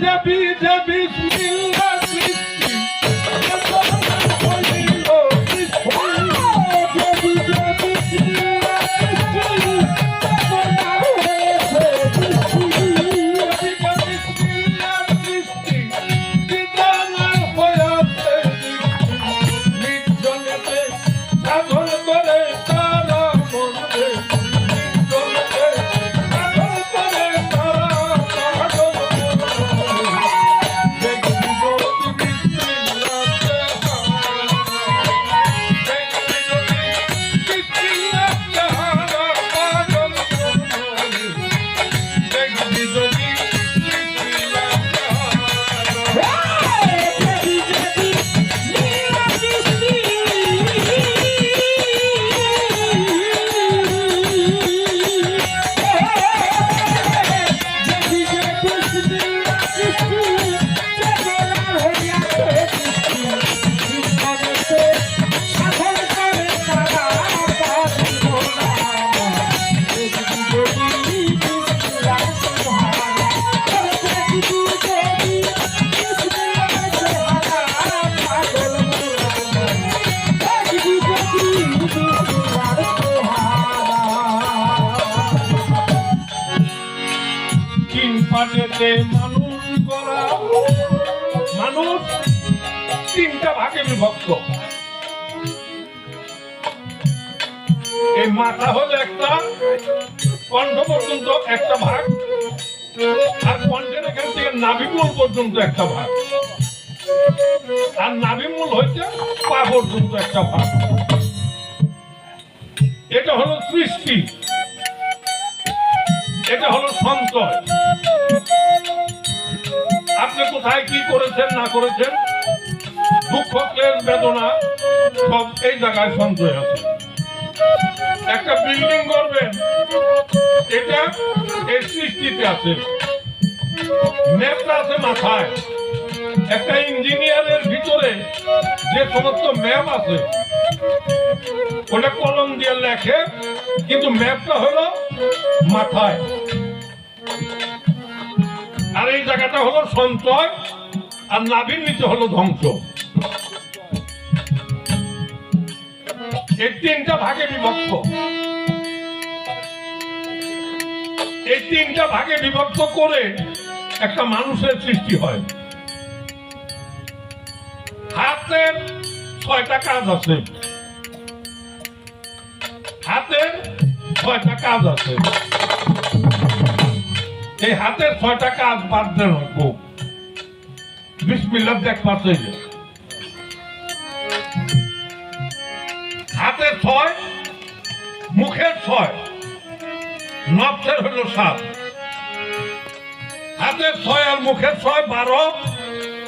জবি জবি বিসমিল্লাহ তিন পাটেতে মানুষ করা মানুষ তিনটা ভাগে বিভক্ত। এই মাথা হলো একটা, কণ্ঠ পর্যন্ত একটা ভাগ, আর কণ্ঠের এখান থেকে নাভিমূল পর্যন্ত একটা ভাগ। আর নাভিমূল হচ্ছে পা পর্যন্ত একটা ভাগ। এটা হলো সৃষ্টি। এটা হলো সঞ্চয়। আপনি কোথায় কি করেছেন, না করেছেন, দুঃখ, ক্লেশ, বেদনা, সব এই জায়গায় সঞ্চয় আছে একটা বিল্ডিং করবেন, এটা এই সৃষ্টিতে আছে। ম্যাপটা আছে মাথায়। একটা ইঞ্জিনিয়ারের ভিতরে যে সমস্ত ম্যাপ আছে, ওটা কলম দিয়ে লেখে, কিন্তু ম্যাপটা হলো মাথায়। জায়গাটা হলো সঞ্চয়, আর নাভির নিচে হলো ধ্বংস। এই তিনটা ভাগে বিভক্ত। এই তিনটা ভাগে বিভক্ত করে একটা মানুষের সৃষ্টি হয়। হাতের ছয়টা কাজ আছে। হাতের ছয়টা কাজ আছে। এই হাতের ছয়টা কাজ বাদ দেন বিসমিল্লাহ দেখ পাচ্ছে হাতের ছয় মুখের ছয় নবসের হলো সাত। হাতের ছয় আর মুখের ছয় বারো,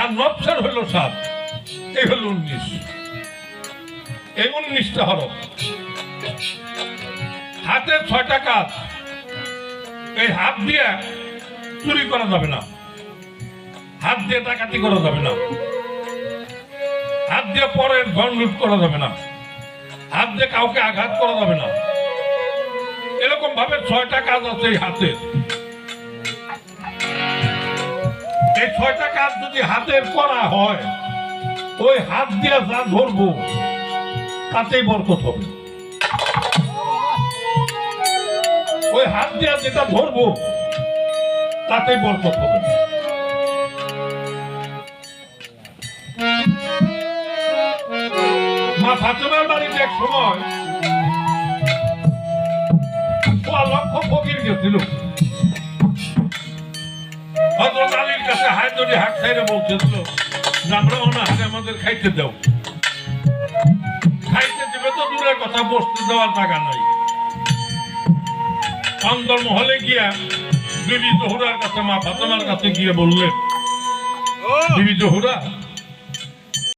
আর নবসের হলো সাত। এই হলো উনিশ। এই উনিশটা হরফ হাতের ছয়টা কাজ। এই হাত দিয়ে চুরি করা যাবে না। হাত দিয়ে ডাকাতি করা যাবে না। হাত দিয়ে পরের ধন লুট করা যাবে না। হাত দিয়ে কাউকে আঘাত করা যাবে না। এরকম ভাবে ছয়টা কাজ আছে এই হাতের এই ছয়টা কাজ যদি হাতের করা হয়, ওই হাত দিয়ে যা ধরবো, তাতেই বরকত হবে। ওই হাত দিয়ে যেটা ধরবো, তাতেই বরকত হবে। মা ফাতেমার বাড়িতে এক সময় লক্ষ ফকির গেছিল। আমাদের খাইতে দেবে তো দূরের কথা, বসতে দেওয়ার জায়গা নাই। অন্দর মহলে গিয়া বিবি জহুরার কাছে মা ফাতেমার কাছে গিয়ে বললেন বিবি জহুরা